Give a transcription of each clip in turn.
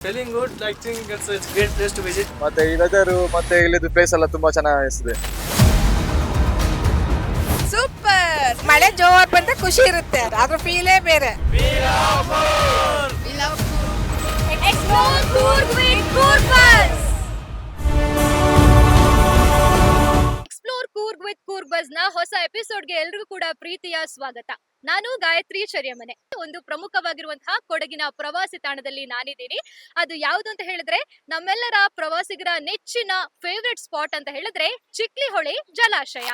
Feeling good like thing it's it's great place to ಮತ್ತೆ ಈ ಮತ್ತೆ ಇಲ್ಲಿದ್ದು ಪ್ಲೇಸ್ ಎಲ್ಲ ತುಂಬಾ ಚೆನ್ನಾಗಿ ಸೂಪರ್ ಮಳೆ ಜೋರ್ ಬಂದ್ರೆ ಖುಷಿ ಇರುತ್ತೆ ಅದ್ರ ಫೀಲೇ ಬೇರೆ. ಹೊಸ ಎಪಿಸೋಡ್ಗೆ ಎಲ್ರಿಗೂ ಕೂಡ ಪ್ರೀತಿಯ ಸ್ವಾಗತ. ನಾನು ಗಾಯತ್ರಿ ಚರ್ಯಮನೆ ಒಂದು ಪ್ರಮುಖವಾಗಿರುವಂತಹ ಕೊಡಗಿನ ಪ್ರವಾಸಿ ತಾಣದಲ್ಲಿ ನಾನಿದ್ದೀನಿ. ಅದು ಯಾವುದು ಅಂತ ಹೇಳಿದ್ರೆ, ನಮ್ಮೆಲ್ಲರ ಪ್ರವಾಸಿಗರ ನೆಚ್ಚಿನ ಫೇವ್ರೆಟ್ ಸ್ಪಾಟ್ ಅಂತ ಹೇಳಿದ್ರೆ, ಚಿಕ್ಲಿಹೊಳೆ ಜಲಾಶಯ.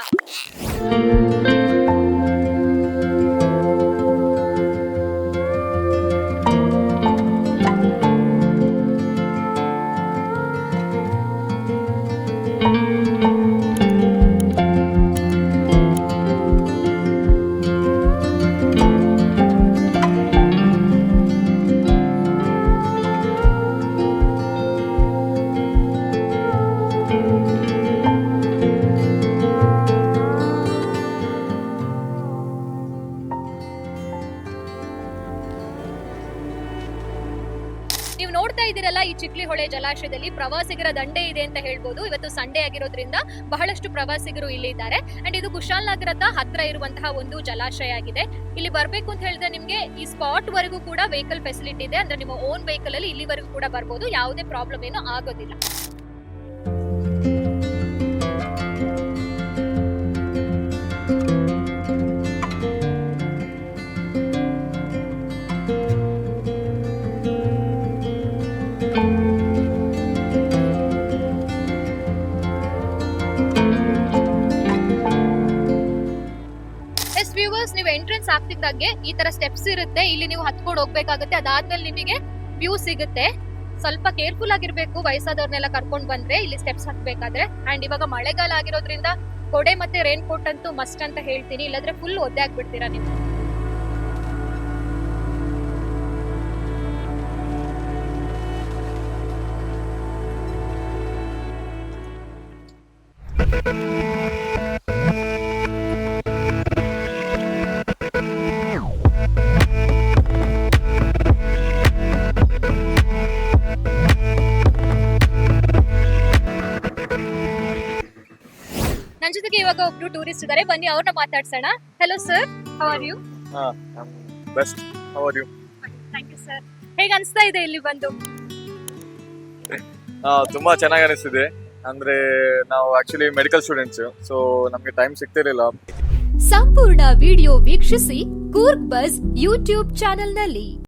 ನೋಡ್ತಾ ಇದ್ದೀರಲ್ಲ ಈ ಚಿಕ್ಲಿಹೊಳೆ ಜಲಾಶಯದಲ್ಲಿ ಪ್ರವಾಸಿಗರ ದಂಡೆ ಇದೆ ಅಂತ ಹೇಳ್ಬೋದು. ಇವತ್ತು ಸಂಡೇ ಆಗಿರೋದ್ರಿಂದ ಬಹಳಷ್ಟು ಪ್ರವಾಸಿಗರು ಇಲ್ಲಿ ಇದ್ದಾರೆ ಅಂಡ್ ಇದು ಕುಶಾಲನಗರದ ಹತ್ರ ಇರುವಂತಹ ಒಂದು ಜಲಾಶಯ ಆಗಿದೆ. ಇಲ್ಲಿ ಬರಬೇಕು ಅಂತ ಹೇಳಿದ್ರೆ ನಿಮ್ಗೆ ಈ ಸ್ಪಾಟ್ ವರೆಗೂ ಕೂಡ ವೆಹಿಕಲ್ ಫೆಸಿಲಿಟಿ ಇದೆ. ಅಂದ್ರೆ ನಿಮ್ಮ ಓನ್ ವೆಹಿಕಲ್ ಅಲ್ಲಿ ಇಲ್ಲಿವರೆಗೂ ಕೂಡ ಬರ್ಬೋದು. ಯಾವುದೇ ಪ್ರಾಬ್ಲಮ್ ಏನು ಆಗೋದಿಲ್ಲ. ನೀವು ಎಂಟ್ರೆನ್ಸ್ ಆಗ್ತಿದ್ದಾಗೆ ಈ ತರ ಸ್ಟೆಪ್ಸ್ ಇರುತ್ತೆ. ಇಲ್ಲಿ ನೀವು ಹತ್ಕೊಂಡು ಹೋಗ್ಬೇಕಾಗುತ್ತೆ. ಅದಾದ್ಮೇಲೆ ನಿಮಗೆ ವ್ಯೂ ಸಿಗುತ್ತೆ. ಸ್ವಲ್ಪ ಕೇರ್ಫುಲ್ ಆಗಿರ್ಬೇಕು. ವಯಸ್ಸಾದವ್ರನ್ನೆಲ್ಲ ಕರ್ಕೊಂಡ್ ಬಂದ್ರೆ ಇಲ್ಲಿ ಸ್ಟೆಪ್ಸ್ ಹಾಕ್ಬೇಕಾದ್ರೆ. ಅಂಡ್ ಇವಾಗ ಮಳೆಗಾಲ ಆಗಿರೋದ್ರಿಂದ ಕೊಡೆ ಮತ್ತೆ ರೈನ್ ಕೋಟ್ ಅಂತೂ ಮಸ್ಟ್ ಅಂತ ಹೇಳ್ತೀನಿ. ಇಲ್ಲಾಂದ್ರೆ ಫುಲ್ ಒದ್ದೆ ಆಗ್ಬಿಡ್ತೀರಾ ನೀವು? ಜೊತೆಗೆ ಇವಾಗ ಒಬ್ರು ಟೂರಿಸ್ಟ್ ಇದಾರೆ. ಬನ್ನಿ ಅವ್ರನ್ನ ಮಾತಾಡ್ಸೋಣ. Hello sir how are you ಹಾ how are you thank you sir ಹೇಗೆ ಅನಿಸ್ತಾ ಇದೆ ಇಲ್ಲಿ ಬಂದು? ಹಾ ತುಂಬಾ ಚೆನ್ನಾಗಿ ಅನಿಸ್ತಿದೆ. ಅಂದ್ರೆ ನಾವು ಆಕ್ಚುಲಿ ಮೆಡಿಕಲ್ ಸ್ಟೂಡೆಂಟ್ಸ್ ಸೊ ನಮ್ಗೆ ಟೈಮ್ ಸಿಗ್ತಿರ್ಲಿಲ್ಲ. ಸಂಪೂರ್ಣ ವಿಡಿಯೋ ವೀಕ್ಷಿಸಿ ಕೂರ್ಗ್ ಬಸ್ ಯೂಟ್ಯೂಬ್ ಚಾನೆಲ್ನಲ್ಲಿ